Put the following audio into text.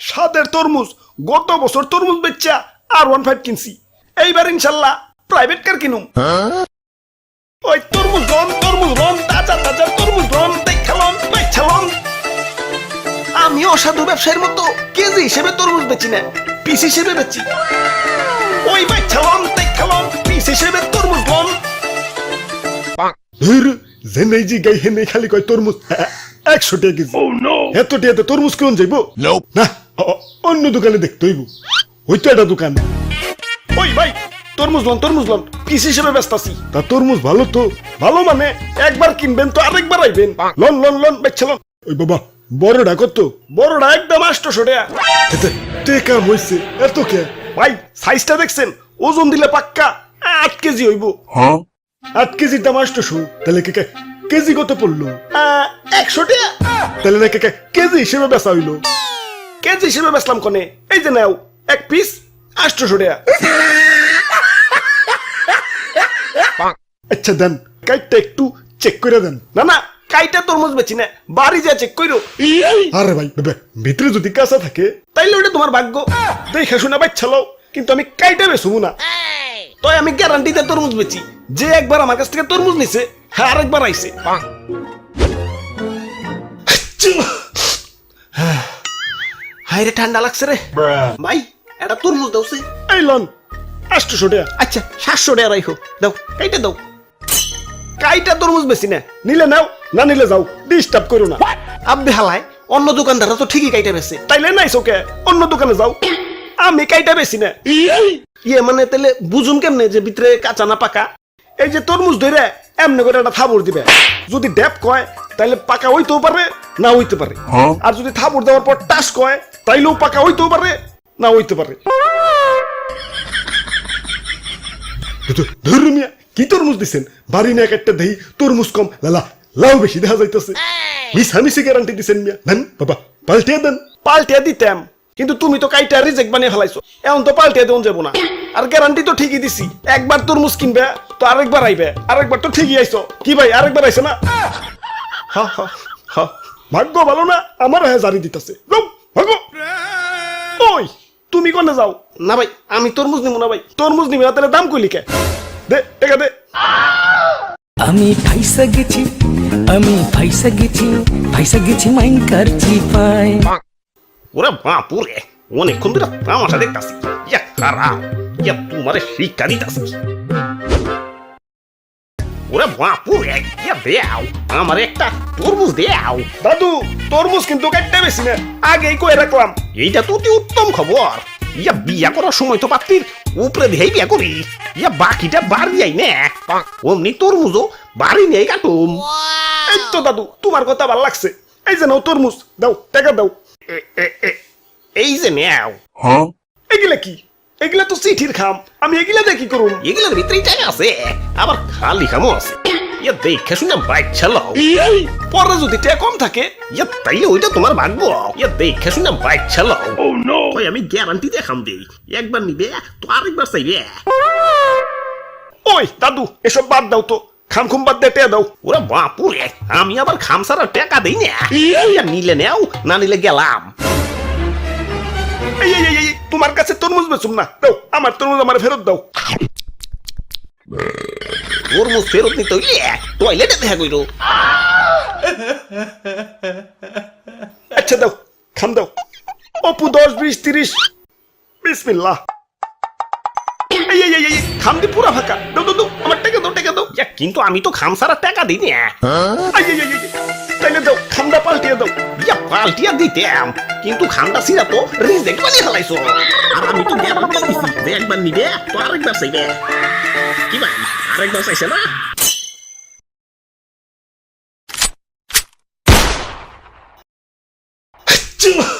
স্বাদের তরমুজ গত বছর তরমুজ বেচা আর ওয়ান ফাইভ কিনছি। এইবার ইনশাল্লাহ প্রাইভেট কার কিনুম। ওই তরমুজ রন তরমুজ রন তাজা তাজা তরমুজ রন দেখালন বেচালন আমি অসাধু ব্যবসায়ীর মতো কেজি হিসেবে তরমুজ বেচি না পিস হিসেবে বেচি। ওই বেচালন দেখালন পিস হিসেবে তরমুজ ধুর জেনে জি গাই হেনে খালি কয় তরমুজ হ্যাঁ, একশো টাকা কেজি। এত টাকাতে তরমুজ কেমন যাইব? না। অন্য দোকানে দেখতে হইব। ওই তো একটা দোকান। ওই ভাই তরমুজ লন তরমুজ লন। পিস হিসেবে ব্যস্ত আছি। তা তরমুজ ভালো তো। ভালো মানে একবার কিনবেন তো আরেকবার আইবেন। লন লন লন বেচ্ছে লন। ওই বাবা বড়টা কত? বড়টা একদম আষ্টশো টাকা। এতে টেকা হইছে এত কে? ভাই সাইজটা দেখছেন? ওজন দিলে পাক্কা আট কেজি হইব। আট কেজির দাম আষ্টশো তাহলে কে কে- কেজি কত পড়ল? একশো টাকা। তাহলে কে কে- কেজি হিসেবে বেচা হইল। কেজি হিসেবে বেচলাম কনে? এই যে নাও এক পিস আষ্টশো টাকা। আচ্ছা দেন কাইটটা একটু চেক করে দেন। না না কাইটা তরমুজ বেচি না বাড়ি যা চেক কইরো। আরে ভাই ভিতরে যদি কাঁচা থাকে তাইলে ওটা তোমার ভাগ্য। দেখে শুনে বাচ্চালো কিন্তু আমি কাইটা বেচবো না। তাই আমি গ্যারান্টিতে তরমুজ বেচি। যে একবার আমার কাছ থেকে তরমুজ নিছে হ্যাঁ আরেকবার আইছে। হাই রে ঠান্ডা লাগছে রে। ভাই এটা তরমুজ দাও সে। এই লন আটশো টাকা আচ্ছা সাতশো টাকা রাখো দাও কাইটা দাও। কাইটা তরমুজ বেশি না। নিলে নাও না নিলে যাও। ডিস্টার্ব করো না। আব্বে হালায় অন্য দোকানদাররা তো ঠিকই কাইটা বেছে। তাইলে নাই ওকে। অন্য দোকানে যাও। আমি কাইটা বেশি না। ইয়ে মানে তাহলে বুঝুন কেমনে যে ভিতরে কাঁচা না পাকা? এই যে তরমুজ ধরে এমনি করে একটা থাবড় দিবে। যদি ড্যাপ কয় তাইলে পাকা হইতেও পারে না হইতে পারে। আর যদি থাবড় দেওয়ার পর টাস কয় তাইলেও পাকা হইতেও পারে না হইতে পারে। ধরু মিয়া কি তরমুজ দিছেন? বাড়ি না একটা দেহি তরমুজ কম লালা লাউ বেশি দেখা যাইতেছে। মিশামিশি গ্যারান্টি দিছেন মিয়া। দেন বাবা পাল্টিয়ে দেন। পাল্টিয়ে দিতাম কিন্তু তুমি তো কাইটা রিজেক্ট বানিয়ে ফেলাইছো। এখন তো পাল্টিয়ে দেন যাব না। আর গ্যারান্টি তো ঠিকই দিছি। একবার তরমুজ কিনবে তো আরেকবার আইবে। আরেকবার তো ঠিকই আইছো। কি ভাই আরেকবার আইছে না? হা হা হা। ভাগ্য ভালো না আমার হ্যাঁ জারি দিতেছে। ওই তুমি কোনে যাও? না ভাই আমি তরমুজ নিব না ভাই। তরমুজ নিবি না তাহলে দাম কইলি কে দে টাকা দে। আমি ফাইসা গেছি আমি ফাইসা গেছি ফাইসা গেছি মাইন কারচি পাই ওরে বাপুরে অনেকক্ষণ ধরে তামাশা দেখতাছি। ইয়া খারাপ ইয়া তোমারে শিক্ষা দিতাছি। ওরে বাপুরে ইয়া দেও আমার একটা তরমুজ দেও দাদু তরমুজ কিন্তু কাটতে বেশি না আগেই কয়ে রাখলাম। এইটা তো অতি উত্তম খবর। ইয়া বিয়া করার সময় তো পাত্রীর উপরে দিয়েই বিয়া করি। ইয়া বাকিটা বাড়ি যাই না। অমনি তরমুজও বাড়ি নেই কাটুম। এই তো দাদু তোমার কথা ভালো লাগছে। এই যে নাও তরমুজ দাও টাকা দাও। এ- এ- এ- এই যে নেও হ্যাঁ? এগুলা কি? এগুলা তো চিঠির খাম। আমি এগুলা দিয়ে কি করুম? এগুলোর ভিতরেই টাকা আছে। আবার খালি খামো আছে। ইয়া দেখে শুনে পরে যদি কম থাকে ইয়া তাইলে ওইটা তোমার ভাগ্য ইয়া দেখে শুনে বাইক চালাও ওই আমি গ্যারান্টি দেখাম দেই। একবার নিবে তো আরেকবার চাইবে। ওই দাদু এসব বাদ দাও তো। খাম খুম বাদ দিয়ে টাকা দাও। ওরা বাপুরে আমি আবার খামসারা টাকা দেই না। নিলে নেও না নিলে গেলাম। তোমার কাছে তরমুজ বেচুম না। দাও আমার তরমুজ আমার ফেরত দাও। তরমুজ ফেরত নিতে হইলে টয়লেটে দেখা কইরো। আচ্ছা দাও খাম দাও। অপু দশ বিশ তিরিশ। বিসমিল্লাহ। এই এই এই এই খাম দি পুরা ফাঁকা। দাও দাও দাও আমার টাকা দাও টাকা দাও। কিন্তু আমি তো খামসারা টাকা দিই না। তাইলে দাও খামটা পাল্টিয়ে দাও। ইয়া পাল্টিয়া দিতাম। কিন্তু খামটা সিরা তো রিজেক্ট বানিয়ে ফেলাইছো। আমি তো গ্যারান্টি দিছি যে একবার নিবে তো আরেকবার চাইবে কি ভাই আরেকবার চাইছে না চিউ!